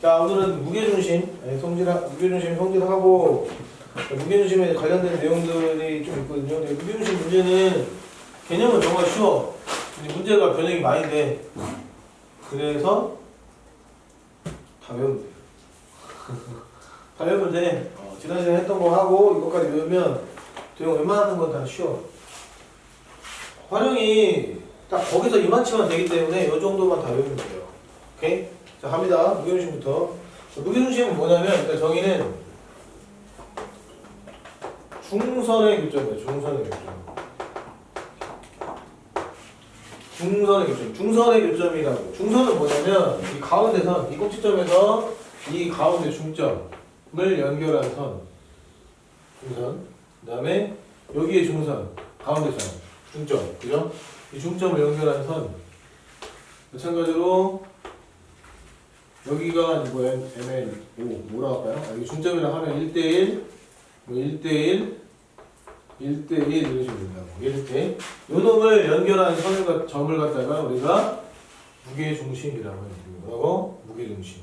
자 오늘은 무게중심 네, 성질하, 무게중심 성질하고 무게중심에 관련된 내용들이 좀 있거든요. 근데 무게중심 문제는 개념은 정말 쉬워. 근데 문제가 변형이 많이 돼. 그래서 다 외우면 돼요. 다 외우면 돼. 어, 지난 시간에 했던 거 하고 이것까지 외우면 도형 웬만한 건 다 쉬워. 활용이 딱 거기서 이만치만 되기 때문에 이 정도만 다 외우면 돼요. 오케이? 자 갑니다. 무게중심부터. 무게중심은 뭐냐면 일단 정의는 중선의 교점이에요. 중선의 교점. 중선의 교점. 중선의 교점이라고. 중선은 뭐냐면 이 가운데 선, 이 꼭지점에서 이 가운데 중점을 연결한 선. 중선. 그 다음에 여기에 중선, 가운데 선, 중점. 그죠? 이 중점을 연결한 선. 마찬가지로 여기가 뭐 M, MN, O 뭐라고 할까요? 아, 여기 중점이라 하면 1대1, 뭐 1대1, 1대1 이런 식으로 된다고. 이렇게 요 놈을 연결한 선을 갖- 점을 갖다가 우리가 무게중심이라고 해요. 뭐라고? 무게중심.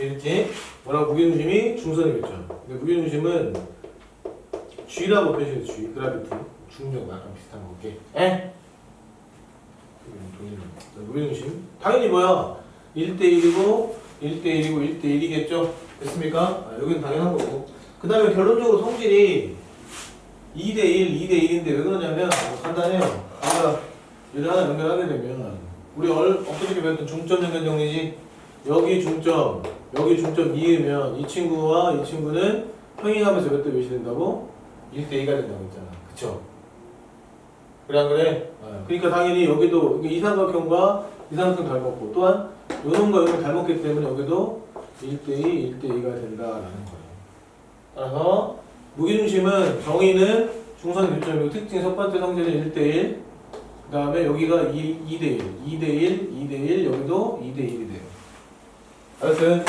이렇게 뭐라고 무게중심이 중선이겠죠. 근데 무게중심은 G라고 표시해요. G, 그라비티. 중력 약간 비슷한 거. 오케이. 에? 무게중심. 당연히 뭐야? 1대1이고 1대1이고 1대1이겠죠? 됐습니까? 아, 여기는 당연한 거고. 그 다음에 결론적으로 성질이 2대1, 2대1인데 왜 그러냐면 뭐 간단해요. 아까 얘를 하나 연결하게 되면 우리 얼, 엊그저께 배웠던 중점 연결 정리지 여기 중점, 여기 중점 2이면 이 친구와 이 친구는 평행하면서 몇대 몇이 된다고? 1대2가 된다고 했잖아. 그쵸? 그래 안 그래? 어, 그러니까 당연히 여기도 이삼각형과 이삼각형 닮았고 또한 요놈과 요놈 닮았기 때문에 여기도 1대2, 1대2가 된다라는 거예요. 따라서 무게중심은 정의는 중선 교점이고 특징 첫 번째 성질은 1대1 그 다음에 여기가 2, 2대1 2대1, 2대1 여기도 2대1이 돼요. 알았어요?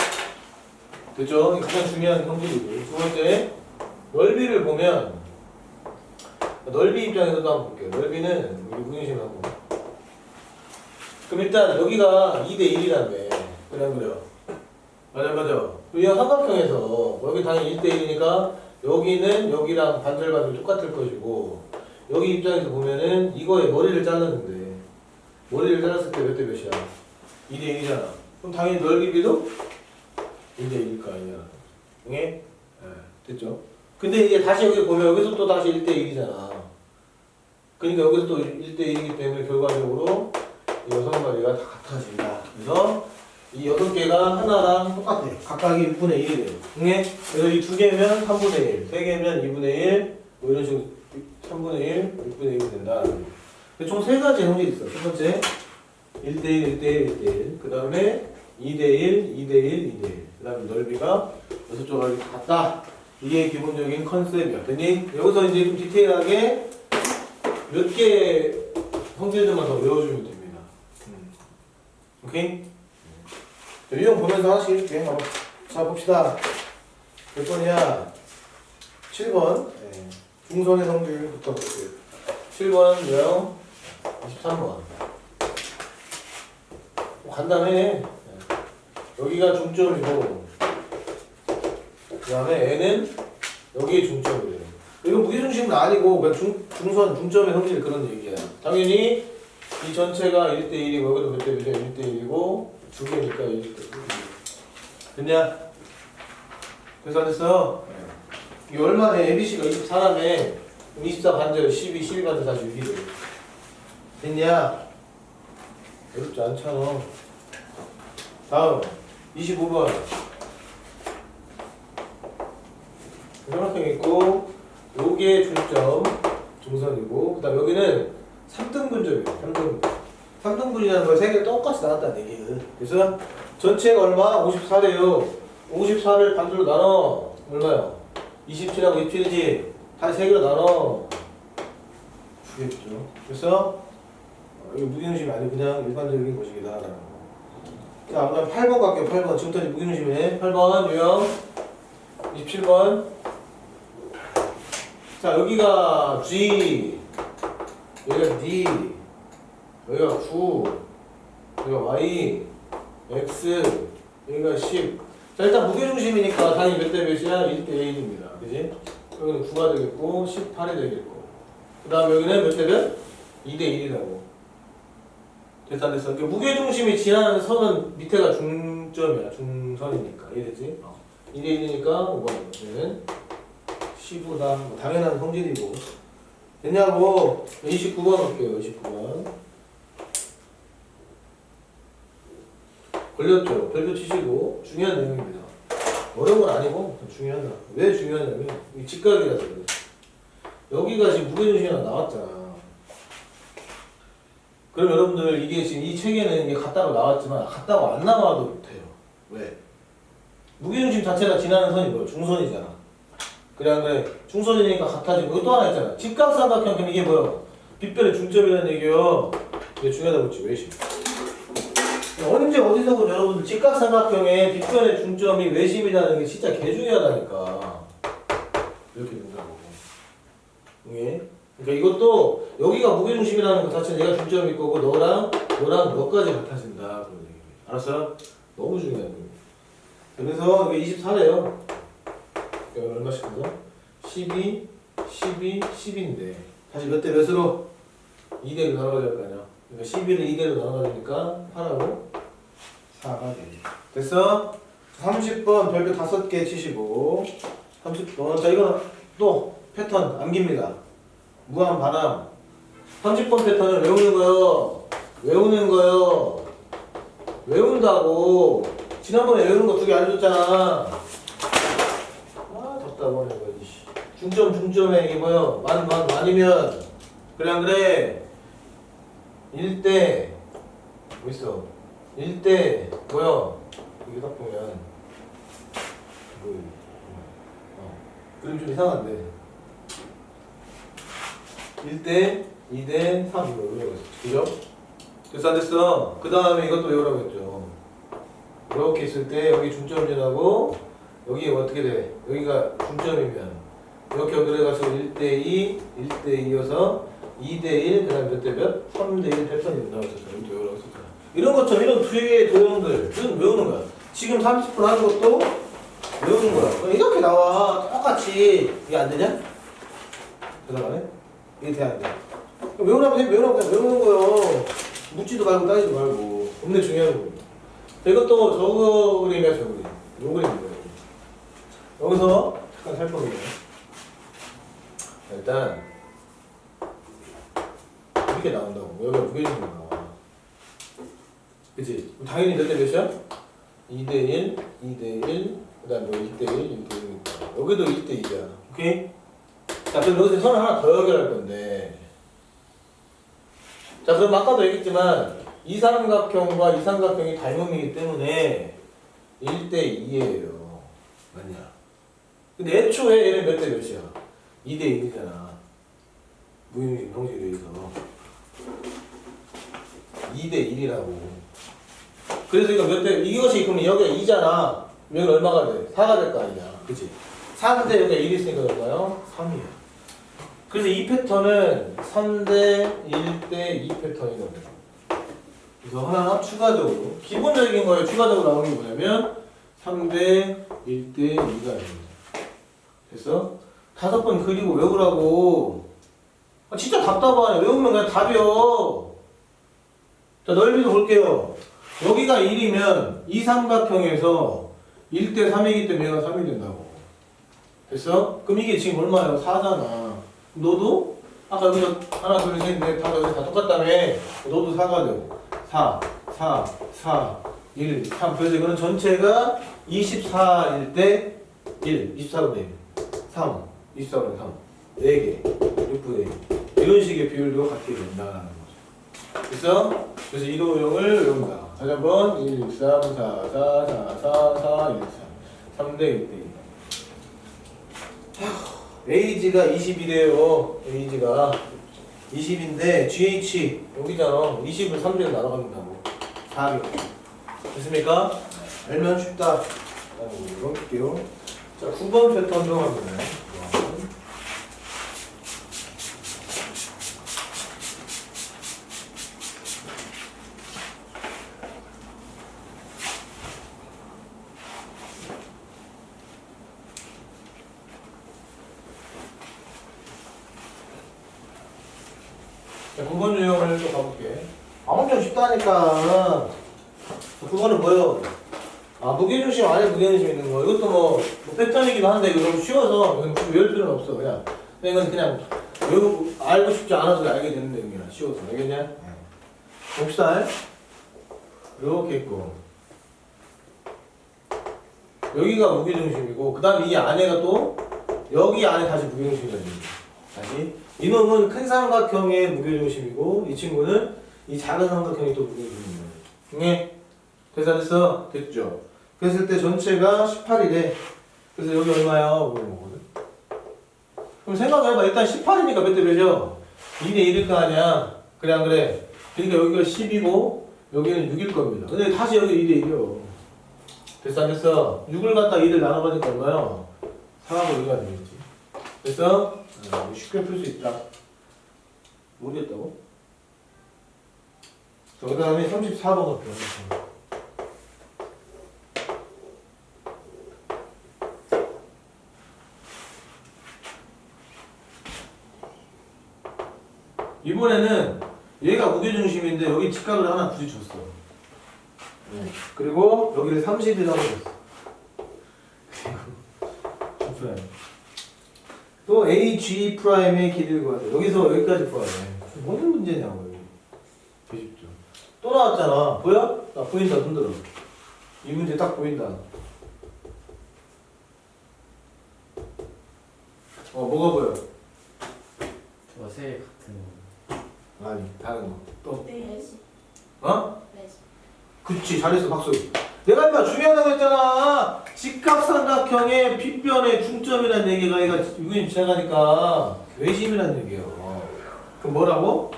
됐죠? 가장 중요한 성질이고 두 번째 넓이를 보면 넓이 입장에서도 한번 볼게요. 넓이는 우리 무게중심하고 그럼 일단 여기가 2대 1이라며 그래 안 그래요? 맞아 맞아 이 삼각형에서 여기 당연히 1대 1이니까 여기는 여기랑 반절반절 똑같을 것이고 여기 입장에서 보면은 이거에 머리를 잘랐는데 머리를 잘랐을 때 몇 대 몇이야? 2대 1이잖아 그럼 당연히 넓이비도 1대 1일 거 아니야 응? 예, 됐죠? 근데 이제 다시 여기 보면 여기서 또 다시 1대 1이잖아 그러니까 여기서 또 1대 1이기 때문에 결과적으로 이 여섯 마리가 다 같아진다. 그래서 이 여섯 개가 하나랑 똑같아. 각각이 6분의 1이 돼요. 응? 그래서 이 두 개면 3분의 1, 세 개면 2분의 1, 뭐 이런 식으로 3분의 1, 6분의 1이 된다. 총 세 가지 형질이 있어. 첫 번째 1대1, 1대1, 1대1. 그 다음에 2대1, 2대1, 2대1. 그 다음에 넓이가 여섯 조각이 다 같다. 이게 기본적인 컨셉이야. 됐니? 여기서 이제 좀 디테일하게 몇 개 성질들만 더 외워주면. 음. 오케이? 자, 유형 보면서 하나씩 이렇게 한번 자 봅시다. 몇 번이야? 7번. 네. 중선의 성질부터 볼게요. 7번 유형 23번. 간단해. 네. 여기가 중점이고 그 다음에 N은 여기에 중점이래요. 이거 무게중심은 아니고 그냥 중, 중선, 중점의 성질 그런 얘기야. 당연히 이 전체가 1대1이고 여기도 몇 대 몇이야? 1대1이고 두 개니까 1대1. 됐냐? 됐어요? 이게 얼마네? ABC가 24라며 24 반절 12, 12 반절 46이래. 됐냐? 어렵지 않잖아. 다음 25번. 삼각형 있고 요게 중점 중선이고 그 다음 여기는 3등분점이에요. 3등분. 3등분이라는 걸 세 개 똑같이 나왔다는 얘기거든. 그래서 전체가 얼마? 54래요. 54를 반대로 나눠 얼마요? 27하고 27이지. 다시 세 개로 나눠 주겠죠. 그래서 어, 이거 무게중심이 아니고 그냥 일반적인 것이기다. 자, 그다음 8번 갈게요. 8번. 지금까지 무게중심이네. 8번 유형 27번. 자 여기가 G 여기가 D 여기가 9 여기가 Y x 여기가 10. 자 일단 무게중심이니까 당연히 몇 대 몇이야? 1대 1입니다. 그지? 여기는 9가 되겠고 18이 되겠고 그 다음 여기는 몇 대 몇? 2대 1이라고. 됐다 안 됐어? 그러니까 무게중심이 지나는 선은 밑에가 중점이야. 중선이니까. 이해되지? 2대 1이니까 5번은 15다. 뭐 당연한 성질이고. 됐냐고? 29번 할게요. 29번. 걸렸죠. 별표 치시고 중요한 내용입니다. 어려운 건 아니고 중요하다. 왜 중요하냐면 이 직각이라서 그래. 여기가 지금 무게중심이 하나 나왔잖아. 그럼 여러분들 이게 지금 이 책에는 이게 같다고 나왔지만 같다고 안 나와도 돼요. 왜? 무게중심 자체가 지나는 선이 뭐야? 중선이잖아. 그래 안 그래? 중선이니까 같아지고 또 하나 있잖아. 직각삼각형 그럼 이게 뭐야? 빗변의 중점이라는 얘기요. 이게 중요하다고 했지. 외심. 언제 어디서든 여러분들 직각삼각형의 빗변의 중점이 외심이라는 게 진짜 개 중요하다니까. 이렇게 된다고. 이게. 그러니까 이것도 여기가 무게중심이라는 것 자체는 얘가 중점일 거고 너랑 너랑 너까지 같아진다 그런 얘기입니다. 알았어요? 너무 중요한 거예요. 그래서 이게 24래요. 여기 얼마씩 하죠? 12, 12, 10인데 다시 몇 대 몇으로? 2대로 나눠가야 할거 아니야. 그러니까 11을 2대로 나눠가니까 8하고 4가 되지. 됐어? 30번 별표 5개 치시고 30번 자 이거는 또 패턴 암기입니다. 무한 반항 30번 패턴을 외우는 거요. 외우는 거요. 외운다고 지난번에 외우는 거 두 개 알려줬잖아. 머리 이거 이씨. 중점 중점에 이게 뭐요? 만, 만, 만이면 그래 안 그래? 1대 뭐 있어? 1대 뭐야? 이게 딱 보면 뭐 어. 그림 좀 이상한데 1대 2대 3 이거 외우라고 그죠? 됐어 안 됐어? 그 다음에 이것도 외우라고 했죠 이렇게 있을 때 여기 중점 지나고 여기 어떻게 돼? 여기가 중점이면 이렇게 연결해 가지고 1대2, 1대2여서 2대1, 그 다음에 몇대 몇? 3대1 패턴이 된다고 했었잖아. 이렇게 외우라고 했었잖아. 이런 것처럼 이런 두 개의 도형들 은 외우는 거야. 지금 30분 하는 것도 외우는 거야. 이렇게 나와. 똑같이. 이게 안 되냐? 대답하네? 이게 돼, 안 돼? 외우라면 돼, 외우라면 돼. 외우는 거요. 묻지도 말고 따지도 말고. 겁내 중요한. 자, 이것도 저거 그림이야, 저 그림. 요 그림이에요. 여기서 잠깐 살펴보게요. 일단 이렇게 나온다고 여기가 무게중심 나와 그치? 당연히 몇대 몇이야? 2대1, 2대1, 그 다음에 뭐 1대1, 1대1이니까 여기도 1대2야 오케이? 자 그럼 여기서 선을 하나 더 연결할 건데 자 그럼 아까도 얘기했지만 이 삼각형과 이 삼각형이 닮음이기 때문에 1대2예요 맞냐? 근데 애초에 얘는 몇 대 몇이야? 2대 1이잖아. 무용식 형식에 의해서. 2대 1이라고. 그래서 이거 몇 대, 이것이 그럼 여기가 2잖아. 여기 얼마가 돼? 4가 될 거 아니야. 그치? 4인데 여기가 1이 있으니까 얼마요? 3이야. 그래서 이 패턴은 3대 1대 2 패턴이거든요. 그래서 하나 추가적으로, 기본적인 거에 추가적으로 나오는 게 뭐냐면 3대 1대 2가 됩니다. 됐어? 다섯 번 그리고 외우라고. 아, 진짜 답답하네. 외우면 그냥 답이요. 자, 넓이도 볼게요. 여기가 1이면 이 삼각형에서 1대 3이기 때문에 얘가 3이 된다고. 됐어? 그럼 이게 지금 얼마예요? 4잖아. 너도? 아까 여기서 하나, 둘, 셋, 넷, 다섯, 여섯 다 똑같다며. 너도 4가 되고. 4, 4, 4, 1, 3. 그래서 이거는 전체가 24일 때 1, 24분의 1. 3, 24분의 3, 4개, 6분의 1 이런 식의 비율도 같게 된다는 거죠. 그래서 그래서 이 도형을 외운다. 다시 한번 1, 6, 3, 4, 4, 4, 4, 4, 1, 3 3대 1대 2 에이지가 20이래요 에이지가. 20인데 GH 여기잖아. 20을 3대로 나눠간다고. 4개. 됐습니까? 알면 쉽다. 넘길게요 자, 9번 패턴 들어갑니다. 자, 9번 유형을 또 가볼게. 아, 엄청 쉽다니까. 자, 9번은 뭐예요? 아, 무게중심 안에 무게중심 있는 거. 이것도 뭐, 뭐 패턴이기도 한데, 이거 너무 쉬워서, 이건 외울 필요는 없어. 그냥. 그냥 이건 그냥, 외우, 알고 싶지 않아서 알게 되는 내용이야. 쉬워서. 알겠냐? 봅시다. 이렇게 있고. 여기가 무게중심이고, 그 다음에 이 안에가 또, 여기 안에 다시 무게중심이 됩니다. 다시. 이놈은 큰 삼각형의 무게중심이고, 이 친구는 이 작은 삼각형이 또 무게중심이에요. 네. 됐어, 됐어? 됐죠? 그랬을 때 전체가 18이래. 그래서 여기 얼마야? 거거든. 그럼 생각해봐. 일단 18이니까 몇 대 몇이야? 2대 1일 거 아니야? 그래, 안 그래? 그러니까 여기가 10이고, 여기는 6일 겁니다. 근데 다시 여기 2대 1이요. 됐어, 안 됐어? 6을 갖다 2를 나눠보니까 얼마야? 4하고 2가 되겠지. 됐어? 어, 쉽게 풀 수 있다. 모르겠다고? 자, 그 다음에 34번 할게요. 이번에는 얘가 무게중심인데 여기 직각을 하나 줬어. 네. 그리고 여기를 30이라고 줬어. 그리고. 또 A, G 프라임의 길이를 구하자. 여기서 여기까지 구하래. 무슨 문제냐고 여기. 되십죠. 또 나왔잖아. 보여? 나 보인다. 손들어. 이 문제 딱 보인다. 어, 뭐가 보여? 저세 같은 거. 아니, 다른 거. 또, 네. 어? 네. 그치, 잘했어, 박수. 내가 임마 중요하다고 했잖아. 직각삼각형의 빗변의 중점이라는 얘기가 얘가 유근이 지나가니까 외심이라는 얘기예요. 그럼 뭐라고?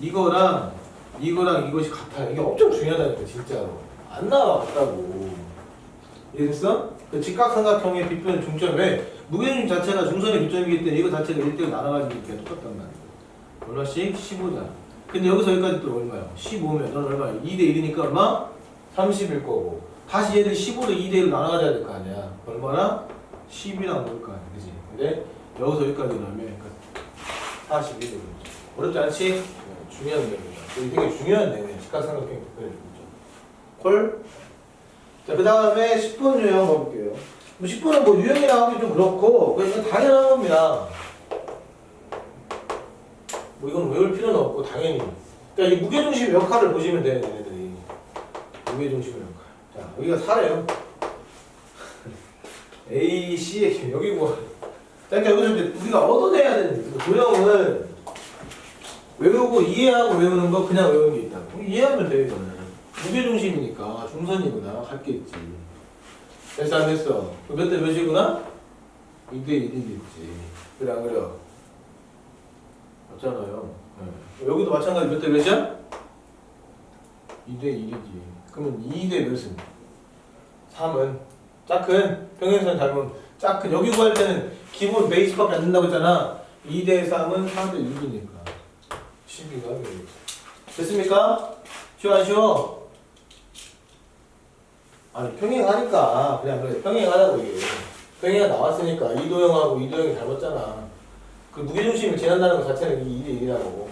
이거랑 이거랑 이것이 같아요. 이게 엄청 중요하다니까, 진짜로. 안 나와, 같다고. 이해됐어? 그 직각삼각형의 빗변의 중점, 왜? 무게중심 자체가 중선의 교점이기 때문에 이거 자체가 1대1 나눠가지고 이렇게 똑같단 말이야. 얼마씩? 15잖아. 근데 여기서 여기까지 또 얼마야? 15면 넌 얼마야? 2대 1이니까 얼마? 30일 거고. 다시 얘를 15로 2대 1로 나눠가져야 될 거 아니야. 얼마나? 10이랑 넣을 거 아니야. 그지? 근데 여기서 여기까지 넣으면 41이 되겠죠. 어렵지 않지? 네, 중요한 내용이다. 되게 중요한 내용이야. 직각삼각형이. 콜? 자, 그 다음에 10번 유형 가볼게요. 뭐 10번은 뭐 유형이라 하기 좀 그렇고, 그냥 당연한 겁니다. 뭐 이건 외울 필요는 없고 당연히. 그러니까 이 무게중심 역할을 보시면 돼요 얘네들이. 무게중심 역할. 자 여기가 4래요. A, C의 길 여기 뭐. 그러니까 여기서 이제 우리가 얻어내야 되는 게 도형은 외우고 이해하고 외우는 거 그냥 외우는 게 있다고. 이해하면 돼요 이거는. 무게중심이니까 중선이구나. 할 게 있지. 됐어 안 됐어? 몇 대 몇이구나? 2대 1이겠지. 그래 안 그래? 맞잖아요. 네. 여기도 마찬가지 몇 대 몇이야? 2대 1이지. 그러면 2대 몇은? 3은 짝큰 평행선 닮은 짝큰 여기 구할 때는 기본 베이스밖에 안 된다고 했잖아. 2대 3은 4대 6이니까 12가 되겠지. 됐습니까? 쉬워 안 쉬워? 아니 평행하니까 그냥 그래 평행하다고 이게 평행이 나왔으니까 이도형하고 이도형이 닮았잖아. 그 무게중심을 지난다는 것 자체는 이 2대 1이라고.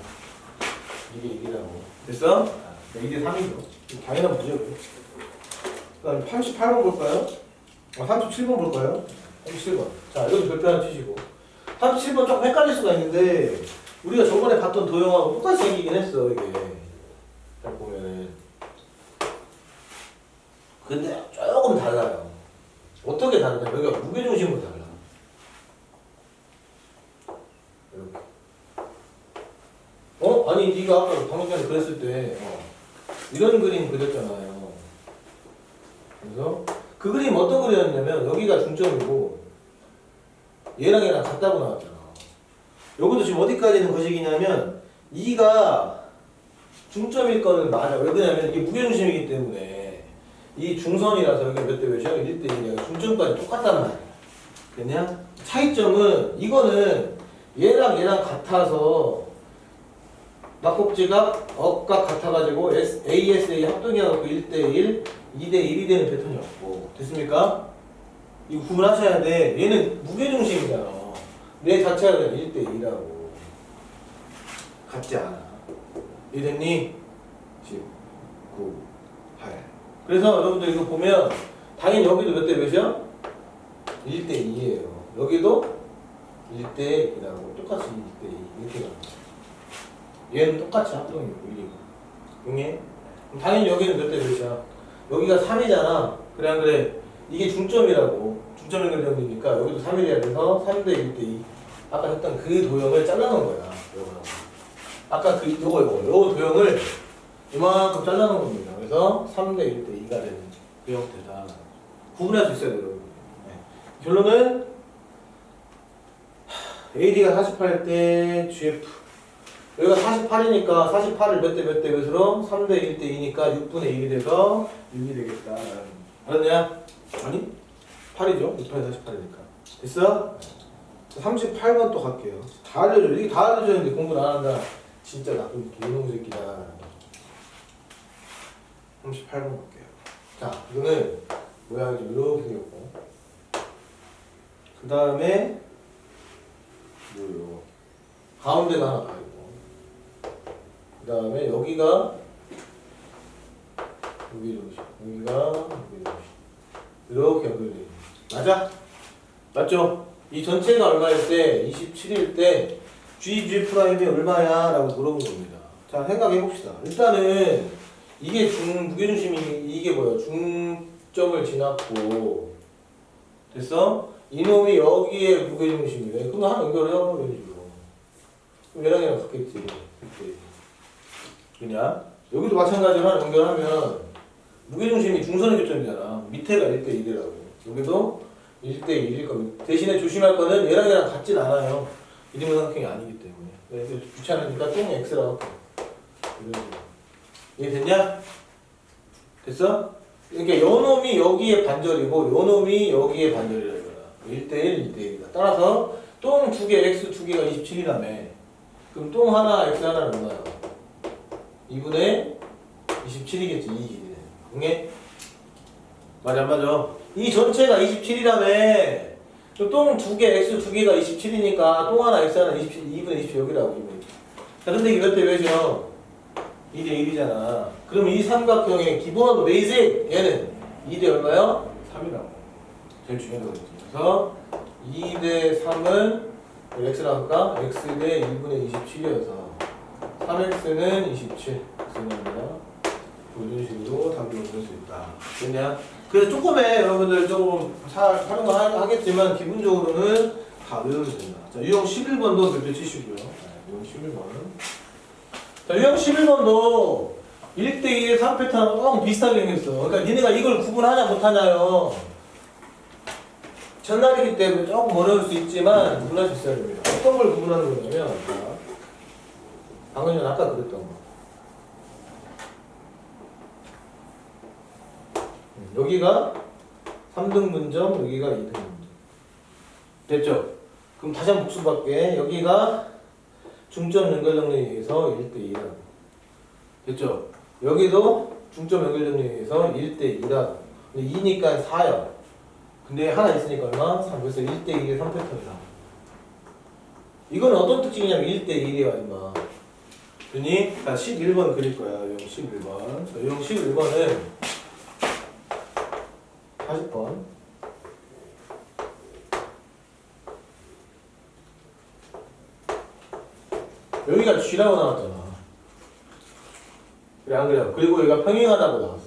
2대 1이라고. 됐어? 아, 2대 3이죠. 당연한 문제고. 그 다음에 38번 볼까요? 아, 37번 볼까요? 37번. 자, 이것도 별표 하나 치시고. 37번 조금 헷갈릴 수가 있는데, 우리가 저번에 봤던 도형하고 똑같이 생기긴 했어, 이게. 잘 보면은. 근데 조금 달라요. 어떻게 다르냐? 여기가 무게중심으로 달라. 이렇게. 네가 아까 방금 전에 그랬을 때 어, 이런 그림 그렸잖아요. 그래서 그 그림 어떤 그림이었냐면 여기가 중점이고 얘랑 얘랑 같다고 나왔잖아. 여기도 지금 어디까지 있는 거식이냐면 2가 중점일 거는 맞아. 왜 그러냐면 이게 무게중심이기 때문에 이 중선이라서 여기 몇 대 몇이야? 1대 1이야. 중점까지 똑같단 말이야. 그냥 차이점은 이거는 얘랑 얘랑 같아서 막곡지가 억각 같아가지고 ASA 합동이어갖고 1대1, 2대1이 되는 패턴이 없고 됐습니까? 이거 구분하셔야 돼 얘는 무게중심이잖아 내 자체가 그냥 1대1이라고 같지 않아 이 됐니? 10, 9, 8. 그래서 여러분들 이거 보면 당연히 여기도 몇 대 몇이야? 1대 2예요. 여기도 1대 2라고 똑같이 1대 2 이렇게 가. 얘는 똑같이 합동이고 1이고. 응해? 그럼 당연히 여기는 몇 대 몇이야? 여기가 3이잖아. 그래 안 그래? 이게 중점이라고. 중점 연결되니까 여기도 3이래야 돼서 3대 1대 2. 아까 했던 그 도형을 잘라놓은 거야. 요거. 아까 그 요거 요거 요 도형을 이만큼 잘라놓은 겁니다. 그래서 3대 1대 2가 되는 그 형태다. 구분할 수 있어야 돼요, 여러분. 네. 결론은 AD가 48대 GF 여기가 48이니까 48을 몇 대 몇 대 몇 으로 3 대 1 대 2니까 6분의 1이 돼서 6이 되겠다. 알았냐? 아니? 8이죠. 6분의 48이니까. 됐어? 38번 또 갈게요. 다 알려줘. 이게 다 알려줬는데 공부를 안 한다. 진짜 나쁜 개놈 새끼다. 38번 갈게요. 자, 이거는 모양이 좀 이렇게 생겼고. 그 다음에 뭐요? 가운데가 하나 가 있고. 그 다음에 여기가 여기 이렇게 여기가 여기 이렇게 이렇게 연결돼 있는. 맞아? 맞죠? 이 전체가 얼마일 때 27일 때 GG 프라임이 얼마야? 라고 물어본 겁니다. 자 생각해 봅시다. 일단은 이게 중 무게중심이 이게 뭐야? 중점을 지났고 됐어? 이놈이 여기에 무게중심이래. 그럼 하나 연결해요. 그럼 얘랑이랑 같겠지. 그치? 그냥 여기도 마찬가지로 하나 연결하면 무게중심이 중선의 교점이잖아. 밑에가 1대 1이라고. 여기도 1대 1일 겁니다. 대신에 조심할 거는 얘랑 얘랑 같진 않아요. 이등분 삼각형이 아니기 때문에. 그래서 귀찮으니까 똥 X라고. 식으로. 이해 됐냐? 됐어? 그러니까 요 놈이 여기에 반절이고 요 놈이 여기에 반절이라는 거야. 1대1, 1대1이다. 따라서 똥두 개, X 두 개가 27이라며. 그럼 똥 하나, X 하나는 얼마야? 2분의 27이겠지, 이 길이네. 응해? 맞아, 안 맞아. 이 전체가 27이라며. 똥두 개, X 두 개가 27이니까 똥 하나, X 하나 27, 2분의 27 여기라고. 2분의 27. 자, 근데 이게 몇대 몇이요? 2대 1이잖아. 그럼 이 삼각형의 기본 베이직 얘는 2대 얼마요? 3이라고. 제일 중요한 거지. 그래서 2대 3은 x라고 할까? x 대 1분의 27이어서 3x는 27. x는 이런 식으로 답을 얻을 수 있다. 됐냐? 그래서 조금의 여러분들 조금 사- 활용을 하- 하겠지만 기본적으로는 다 외우면 된다. 자, 유형 11번도 별표 치시고요. 네, 유형 11번은. 자, 유형 11번도 1대1 3패턴하고 조금 비슷하게 생겼어. 그러니까 니네가 이걸 구분하냐 못하냐요. 전날이기 때문에 조금 어려울 수 있지만 구분할 수 있어야 됩니다. 어떤 걸 구분하는 거냐면 자, 방금 전 아까 그랬던 거. 음, 여기가 3등 분점, 여기가 2등 분점. 됐죠? 그럼 다시 한 번 복습할게. 여기가 중점 연결 정리에 의해서 1대 2라고. 됐죠? 여기도 중점 연결 정리에 의해서 1대 2라고. 근데 2니까 4야. 근데 하나 있으니까 얼마? 3. 그래서 1대1의 3패턴이다. 이건 어떤 특징이냐면 1대 1이야, 임마. 그니? 자, 11번 그릴 거야. 용 11번. 자, 용 11번은 40번. 여기가 G라고 나왔잖아. 그래, 안 그래요? 그리고 여기가 평행하다고 나왔어.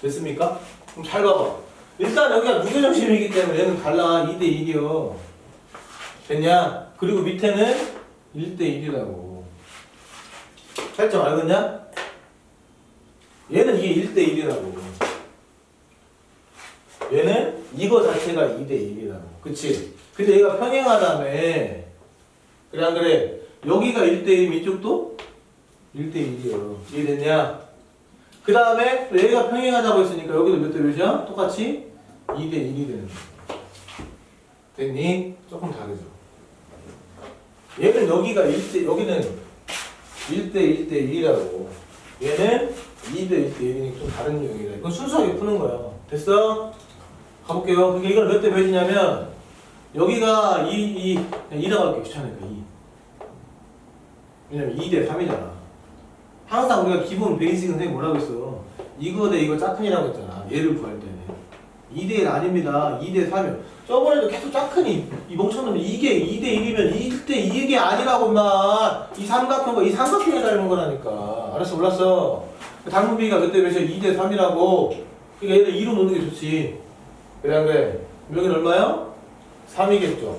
됐습니까? 그럼 잘 봐봐. 일단 여기가 무게중심이기 때문에 얘는 달라. 2대 1이요. 됐냐? 그리고 밑에는 1대 1이라고. 살짝 알겠냐? 얘는 이게 1대 1이라고. 얘는 이거 자체가 2대 1이라고. 그치? 근데 얘가 평행하다며. 그래, 안 그래? 여기가 1대 1이면 이쪽도 1대 1이요. 이해됐냐? 그 다음에 또 얘가 평행하다고 했으니까 여기도 몇 대 몇이야? 똑같이 2대 1이 되는 거야. 됐니? 조금 다르죠. 얘는 여기가 1대, 여기는 1대 1대 1이라고. 얘는 2대 1대 1이니까 좀 다른 유형이다. 이건 순수하게 푸는 거야. 됐어? 가볼게요. 그러니까 이걸 몇 대 몇이냐면 여기가 2, 2, 2라고 할게 귀찮으니까 2. 왜냐면 2대 3이잖아. 항상 우리가 기본 베이직 선생님 뭐라고 했어? 이거 대 이거 짝꿍이라고 했잖아. 얘를 구할. 2대 1 아닙니다. 2대 3이요. 저번에도 계속 짝꿍이 이 멍청놈이 이게 2대 1이면 1대 2게 아니라고만. 이 삼각형과 이 삼각형이 닮은 거라니까. 알았어 몰랐어. 당분비가 그때 몇이야? 2대 3이라고. 그러니까 얘를 2로 놓는 게 좋지. 그래 안 그래? 여기는 얼마요? 3이겠죠.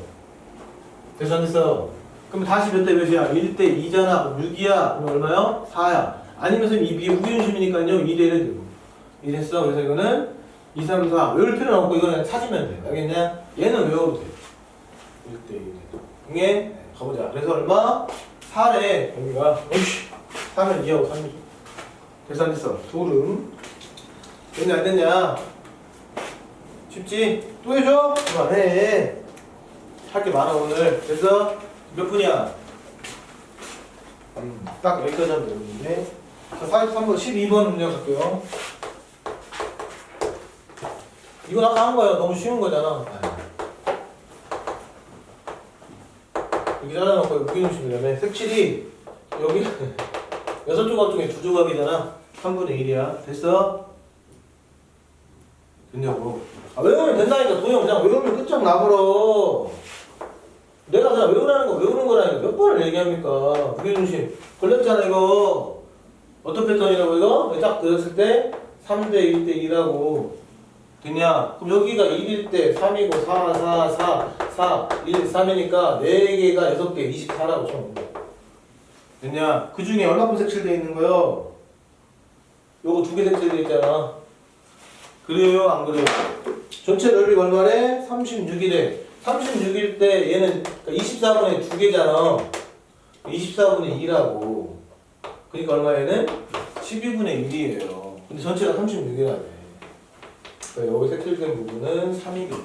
됐어 안 됐어? 그럼 다시 몇 대 몇이야? 1대 2잖아. 6이야. 그럼 얼마요? 4야. 아니면 선생님 이 비에 무기중심이니까요. 2대 1을 되고. 이랬어. 그래서 이거는 2, 3, 4. 외울 필요는 없고 이거는 찾으면 돼. 알겠냐? 얘는 외워도 돼. 1대 1. 이게 가보자. 그래서 얼마? 4래. 여기가. 어이씨. 3은 2하고 3이죠. 됐어 안 됐어? 도름. 됐냐 안 됐냐? 쉽지? 또 해줘? 그만해. 할 게 많아 오늘. 됐어? 몇 분이야? 음, 딱 여기까지 하면 되는데. 자, 43번, 12번 문제 갈게요. 이건 아까 한 거야. 너무 쉬운 거잖아. 여기 잘라놓고 무게중심이라며. 색칠이 여기 여섯 조각 중에 두 조각이잖아. 3분의 1이야. 됐어? 됐냐고. 아, 외우면 된다니까. 도형 그냥 외우면 끝장 나버려. 내가 그냥 외우라는 거 외우는 거라니까 몇 번을 얘기합니까? 무게중심 걸렸잖아 이거 어떤 패턴이라고 이거? 딱 들었을 때 3대 1대 2라고 됐냐? 그럼 여기가 1일 때 3이고 4, 4, 4, 4, 1, 3이니까 4개가 6개 24라고 쳐 됐냐? 그 중에 얼마큼 색칠되어 있는 거요? 요거 두 개 색칠되어 있잖아 그래요 안 그래요? 전체 넓이가 얼마래? 36이래 36일 때 얘는 24분의 2개잖아. 24분의 2라고. 그러니까 얼마 얘는? 12분의 1이에요. 근데 전체가 36이라네. 그러니까 여기 색칠된 부분은 3이겠죠.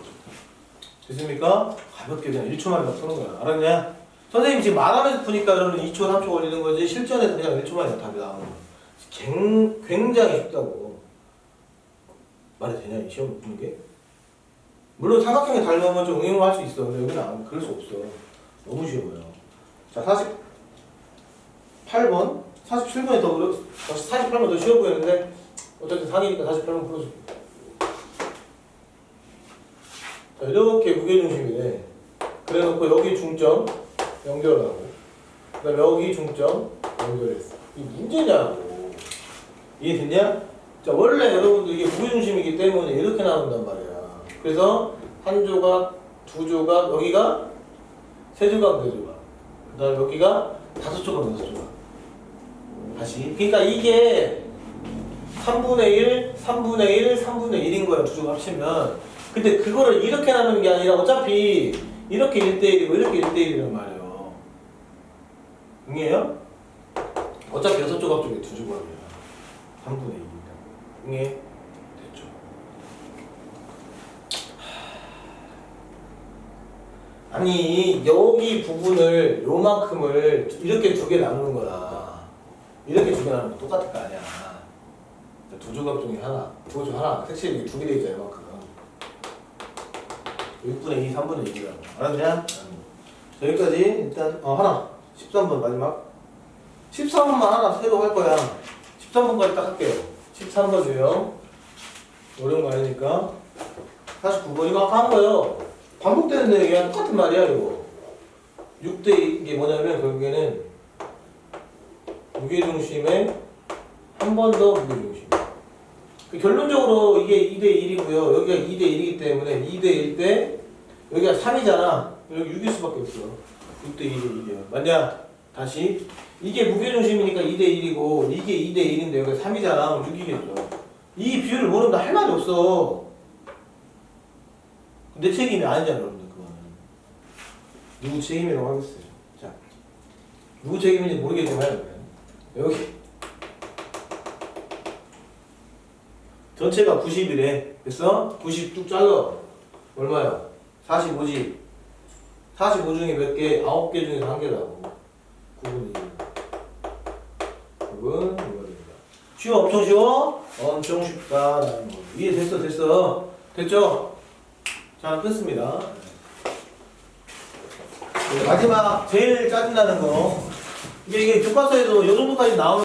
됐습니까? 가볍게 그냥 1초만 막 푸는 거야. 알았냐? 선생님 지금 말하면서 푸니까 여러분 2초, 3초 걸리는 거지 실전에서 그냥 1초만에 답이 나오는 거야. 굉- 굉장히 쉽다고. 말이 되냐, 이 시험 푸는 게? 물론 삼각형에 닮으면 좀 응용을 할수 있어. 근데 여기는 안, 그럴 수 없어. 너무 쉬워요. 자, 48번. 47번이 더 어려, 48번 더 쉬워 보이는데, 어쨌든 4기니까 48번 풀어줄게. 자, 이렇게 무게중심이네. 그래 놓고 여기 중점 연결하고, 그 다음에 여기 중점 연결했어. 이게 문제냐고. 이해됐냐? 자, 원래 여러분들 이게 무게중심이기 때문에 이렇게 나온단 말이야. 그래서 한 조각, 두 조각, 여기가 세 조각, 네 조각. 그 다음에 여기가 다섯 조각, 여섯 조각. 다시. 그러니까 이게 3분의 1, 3분의 1, 3분의 1인 거야. 두 조각 합치면. 근데 그거를 이렇게 나누는 게 아니라 어차피 이렇게 1대1이고 이렇게 1대1이란 말이에요. 응해요? 어차피 여섯 조각 중에 두 조각이야. 3분의 1이니까. 응해? 됐죠. 아니 여기 부분을 요만큼을 이렇게 두 개 나누는 거야 이렇게 두 개 나누는 거 똑같을 거 아니야 두 조각 중에 하나 두 조각 중 하나 색칠이 두개돼 있잖아 이만큼 6분의 2, 3분의 1이라고 알았냐? 자, 여기까지 일단 어 하나. 13번 마지막. 13번만 하나 새로 할 거야. 13번까지 딱 할게요. 13번 유형 어려운 거 아니니까. 49번 이거 아까 한 거예요. 반복되는 얘기랑 똑같은 말이야 이거. 6대 이게 뭐냐면 결국에는 무게중심에 한 번 더 무게중심. 그 결론적으로 이게 2대 1이고요. 여기가 2대 1이기 때문에 2대 1 때 여기가 3이잖아. 여기 6일 수밖에 없어. 6대 1이 1이야 맞냐? 다시. 이게 무게중심이니까 2대 1이고 이게 2대 1인데 여기가 3이잖아. 6이겠죠. 이 비율을 모르면 할 말이 없어. 내 책임이 아니잖아 여러분들 그거는. 누구 책임이라고 하겠어요? 자 누구 책임인지 모르겠지만 여기 전체가 90이래 됐어? 90뚝 잘라 얼마야? 45지 45 중에 몇 개? 9개 중에서 한 개라고 9분의 1 9분 이거 됩니다 쉬워 엄청 쉬워? 엄청 쉽다 라는 거 이해 됐어 됐어 됐죠? 자, 끊습니다. 마지막 제일 짜증나는 거. 이게 이게 교과서에도 요 정도까지 나오면